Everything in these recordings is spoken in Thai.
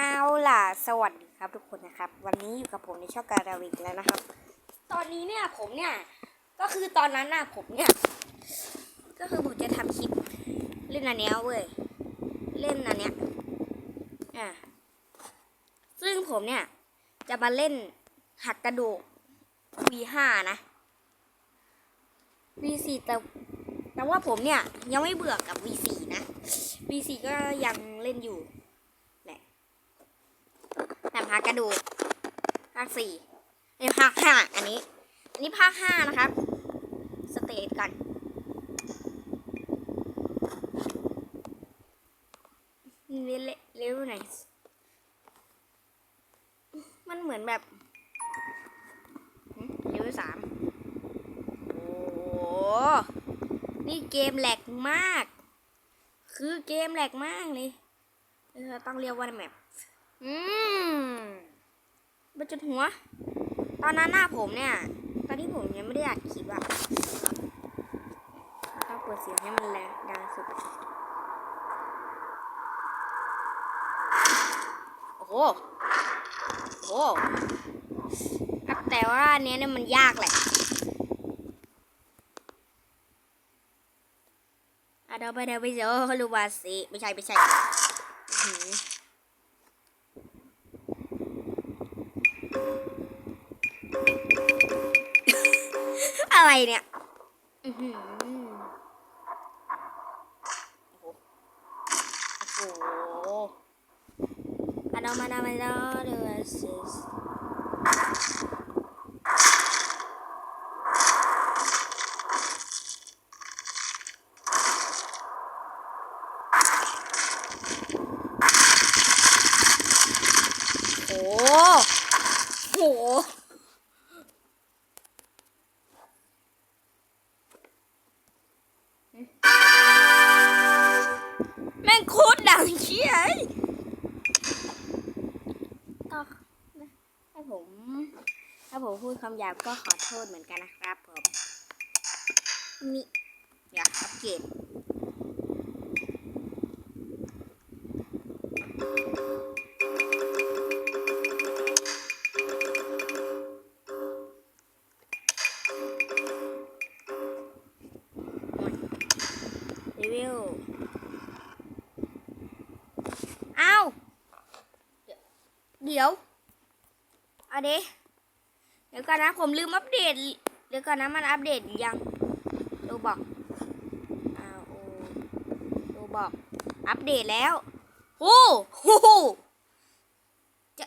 เอาล่ะ สวัสดีครับทุกคนนะครับ วันนี้อยู่กับผมในช่องการาวิกแล้วนะครับ ตอนนี้เนี่ยผมเนี่ย ก็คือตอนนั้นน่ะผมเนี่ย ก็คือผมจะทำคลิป เล่นอันเนี้ยเว้ย เล่นอันเนี้ย อะซึ่งผมเนี่ย จะมาเล่นหักกระดูก V5 นะ V4 แต่แต่ว่าผมเนี่ยยังไม่เบื่อกับ V4 นะ V4 ก็ยังเล่นอยู่ แต่ภาคกระดูกภาคสี่ในภาคห้าอันนี้ อันนี้ภาคห้านะครับสเตจกันเลเลเร็วหนมันเหมือนแบบเลเวลสามโอ้โหนี่เกมแหลกมาก คือเกมแหลกมากเลยเออต้องเรียกว่าแมป อืมบจุดหัว ตอนนั้นหน้าผมเนี่ย ตอนที่ผมยังไม่ได้อัดคลิปอะต้องเปิดเสียงให้มันแรงดังสุด โอ้โห โอ้โหแต่ว่าอันเนี้ยเนี่ยมันยากแหละอะเดาไปเดาไปเจอลูบาสิไม่ใช่ไม่ใช่ อื้อหืออะไรเนี่ยอือหือโอ้โหโอ้โหอะดอมาดามาดาเดอซิาผมพูดคำหยาบก็ขอโทษเหมือนกันนะครับผมนี่อยากอัปเกรดรีวิวอ้าวเดี๋ยวเอาเด เดี๋ยวก่อนนะผมลืมอัปเดต เดี๋ยวก่อนนะมันอัปเดตยังดูบอกอ้าวโอ้ดูบอกอัปเดตแล้วโอ้โหจะ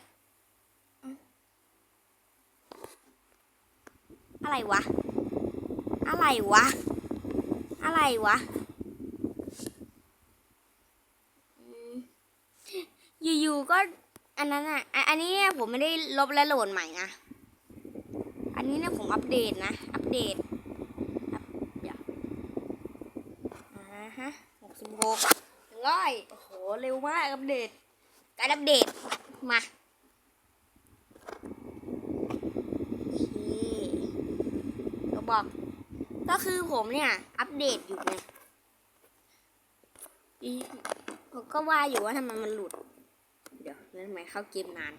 อะไรวะ อะไรวะ อะไรวะอยู่ๆก็อันนั้นอะ อันอันนี้เนี่ยผมไม่ได้ลบและโหลดใหม่นะ อันนี้เนี่ยผมอัปเดตนะ อัปเดตอัปเดี๋ยวอ่าฮะหกสิบหกร้อยโอ้โห เร็วมากอัปเดต การอัปเดต มาโอเคเราบอก ก็คือผมเนี่ย อัปเดตอยู่ไงอีผมก็ว่าอยู่ว่าทำไมมันหลุด เดี๋ยวแล้วทำไมเข้าเกมนาน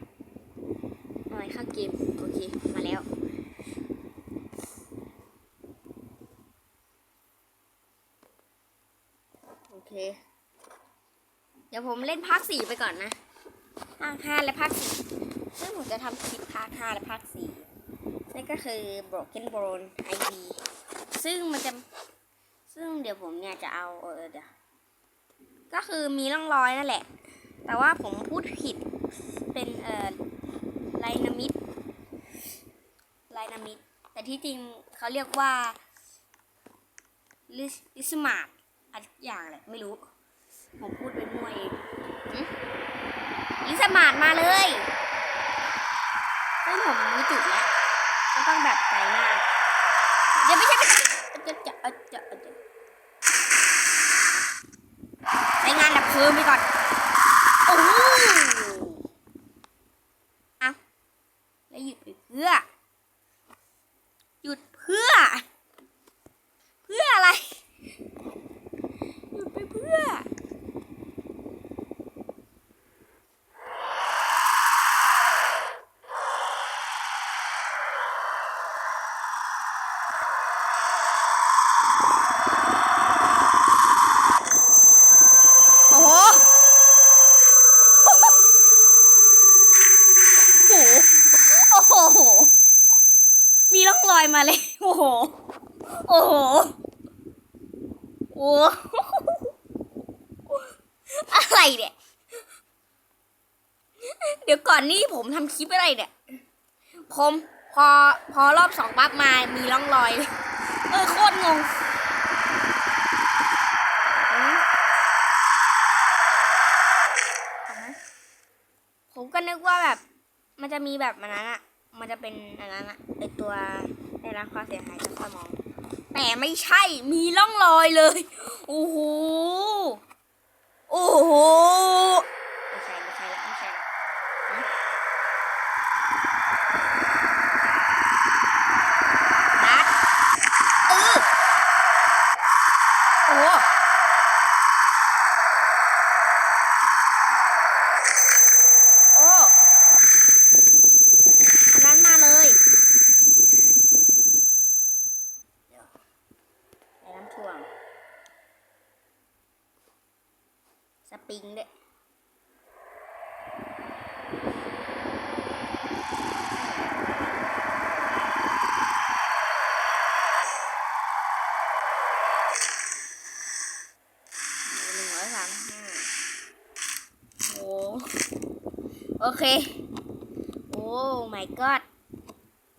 ทำไมเข้าเกม โอเค มาแล้ว โอเค เดี๋ยวผมเล่นภาคสี่ไปก่อนนะภาคห้าและภาคสี่ซึ่งผมจะทำคลิปภาคห้าและภาคสี่นั่นก็คือ Broken Bone ID ซึ่งมันจะ ซึ่งเดี๋ยวผมเนี่ยจะเอาเออเดี๋ยวก็คือมีร่องรอยนั่นแหละ แต่ว่าผมพูดผิด เป็นเอ่อไลนามิด ไลนามิดแต่ที่จริงเขาเรียกว่าลิสลิสมาร์ดอะไรสักอย่างแหละไม่รู้ผมพูดเป็นมั่วเองหึลิสมาร์ดมาเลยซึ่งผมรู้จุดแล้วก็ต้องแบบไกลมากเดี๋ยวไม่ใช่ไม่ใช่จะจะจะจะจะไปงานดับเพลิงไปก่อน โอ้โหเอาแล้วหยุดไปเพื่อ หยุดเพื่อ เพื่ออะไร หยุดไปเพื่อ เลย โอ้โห โอ้โห โอ้โหอะไรเนี่ย เดี๋ยวก่อนนี่ผมทำคลิปอะไรเนี่ย ผมพอพอรอบสองปั๊บมามีร่องรอยเลยเออโคตรงงผมก็นึกว่าแบบ มันจะมีแบบมันนั้นอะมันจะเป็นอันนั้นอะไอตัวได้รับความเสียหายจากข้อมอง แต่ไม่ใช่มีร่องรอยเลย โอ้โห โอ้โห ไม่ใช่ไม่ใช่ละไม่ใช่ละหึนัดเออโอ้โหโอ้อันนั้นมาเลยเดี๋ยวในน้ำท่วม สปริงด้วยหนึ่งร้อยสามห้าโอ้โอ เค โอ้ my god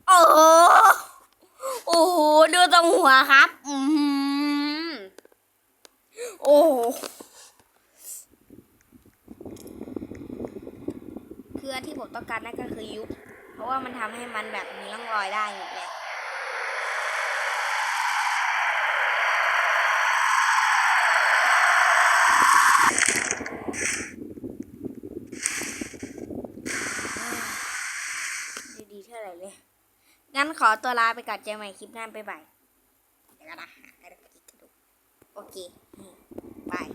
โอ้โหโอ้โหดูตรงหัวครับ อืมโอ้โหคืออันที่ผมต้องการนั่นก็คือยุบ เพราะว่ามันทำให้มันแบบมีร่องรอยได้หมดเลยดีๆเท่าไหร่เลย งั้นขอตัวลาไปก่อนเจอใหม่คลิปหน้าไปบายเดี๋ยวกันะหาอะไรกินกระดูโอเคบาย